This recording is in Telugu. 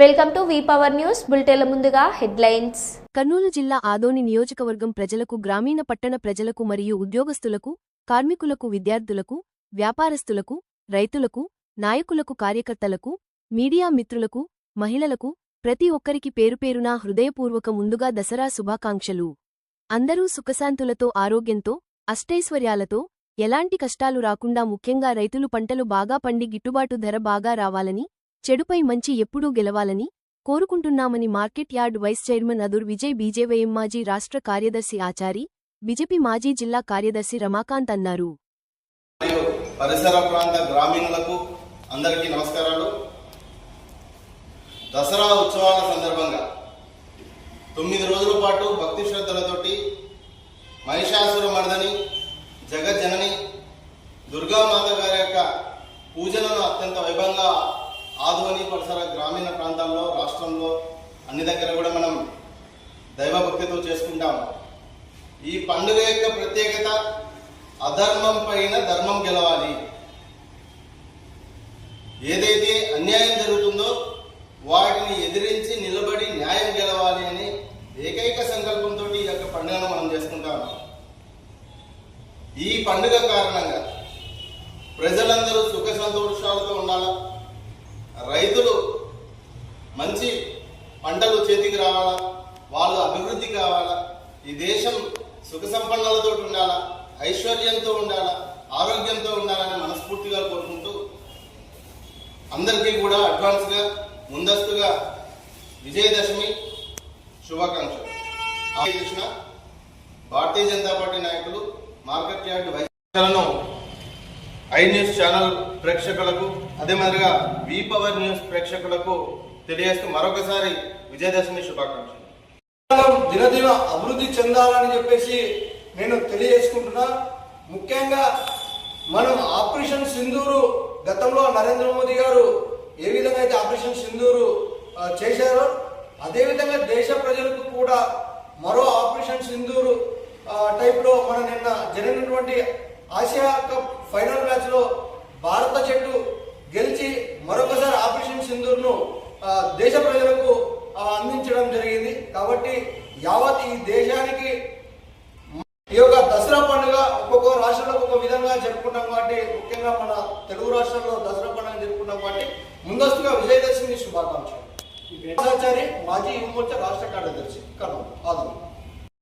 Welcome to V power news. బులెటిన్ల ముందుగా హెడ్లైన్స్. కర్నూలు జిల్లా ఆదోని నియోజకవర్గం ప్రజలకు గ్రామీణ పట్టణ ప్రజలకు మరియు ఉద్యోగస్తులకు కార్మికులకు విద్యార్థులకు వ్యాపారస్తులకు రైతులకు నాయకులకు కార్యకర్తలకు మీడియా మిత్రులకు మహిళలకు ప్రతి ఒక్కరికి పేరుపేరునా హృదయపూర్వక ముందుగా దసరా శుభాకాంక్షలు. అందరూ సుఖశాంతులతో ఆరోగ్యంతో అష్టైశ్వర్యాలతో ఎలాంటి కష్టాలు రాకుండా ముఖ్యంగా రైతులు పంటలు బాగా పండి గిట్టుబాటు ధర బాగా రావాలని చెడుపై మంచి ఎప్పుడూ గెలవాలని కోరుకుంటున్నామని market yard vice chairman Adur Vijay BJYM మాజీ రాష్ట్ర కార్యదర్శి ఆచారి బీజేపీ మాజీ జిల్లా కార్యదర్శి రమాకాంత్ అన్నారు. పరిసర ప్రాంత గ్రామీణులకు అందరికీ నమస్కారాలు. దసరా ఉత్సవాల సందర్భంగా తొమ్మిది రోజుల పాటు భక్తి శ్రద్ధలతోటి మహిషాసుర మర్దని జగజ్జనని దుర్గామాత గారి యొక్క పూజలను అత్యంత వైభవంగా ఆధోని పరిసర గ్రామీణ ప్రాంతాల్లో రాష్ట్రంలో అన్ని దగ్గర కూడా మనం దైవభక్తితో చేసుకుంటాం ఈ పండుగ యొక్క ప్రత్యేకత అధర్మం పైన ధర్మం గెలవాలి. ఏదైతే అన్యాయం జరుగుతుందో వాటిని ఎదిరించి నిలబడి న్యాయం గెలవాలి అని ఏకైక సంకల్పంతో ఈ యొక్క పండుగను మనం చేసుకుంటాం ఈ పండుగ కారణంగా ప్రజలందరూ సుఖ సంతోషాలతో ఉండాలా? రైతులు మంచి పంటలు చేతికి రావాలా? వాళ్ళు అభివృద్ధి కావాలా ఈ దేశం సుఖ సంపన్నలతో ఉండాలా? ఐశ్వర్యంతో ఉండాలా? ఆరోగ్యంతో ఉండాలని మనస్ఫూర్తిగా కోరుకుంటూ అందరికీ కూడా అడ్వాన్స్గా ముందస్తుగా విజయదశమి శుభాకాంక్షలు. కృష్ణ భారతీయ జనతా పార్టీ నాయకులు మార్కెట్ యార్డ్ వైద్యులను ఐ న్యూస్ ఛానల్ ప్రేక్షకులకు అదే మాదిరిగా వి పవర్ న్యూస్ ప్రేక్షకులకు తెలియజేస్తూ మరొకసారి విజయదశమి శుభాకాంక్షలు. మనం దినదిన అభివృద్ధి చెందాలని చెప్పేసి నేను తెలియజేసుకుంటున్నా. ముఖ్యంగా మనం ఆపరేషన్ సింధూరు గతంలో నరేంద్ర మోదీ గారు ఏ విధంగా అయితే ఆపరేషన్ సింధూరు చేశారో అదేవిధంగా దేశ ప్రజలకు కూడా మరో ఆపరేషన్ సింధూరు టైప్లో మన నిన్న జరిగినటువంటి ఆసియా కప్ ఫైనల్ మ్యాచ్లో భారత జట్టు గెలిచి మరొకసారి ఆపరేషన్ సింధూర్ను దేశ ప్రజలకు అందించడం జరిగింది. కాబట్టి యావత్ ఈ దేశానికి ఈ యొక్క దసరా పండుగ ఒక్కొక్క రాష్ట్రంలో ఒక్కొక్క విధంగా జరుపుకుంటాం కాబట్టి ముఖ్యంగా మన తెలుగు రాష్ట్రాల్లో దసరా పండుగ జరుపుకుంటాం కాబట్టి ముందస్తుగా విజయదశమి శుభాకాంక్షలు. మాజీ యువమోర్చా రాష్ట్ర కార్యదర్శి కర్నూలు ఆదరణ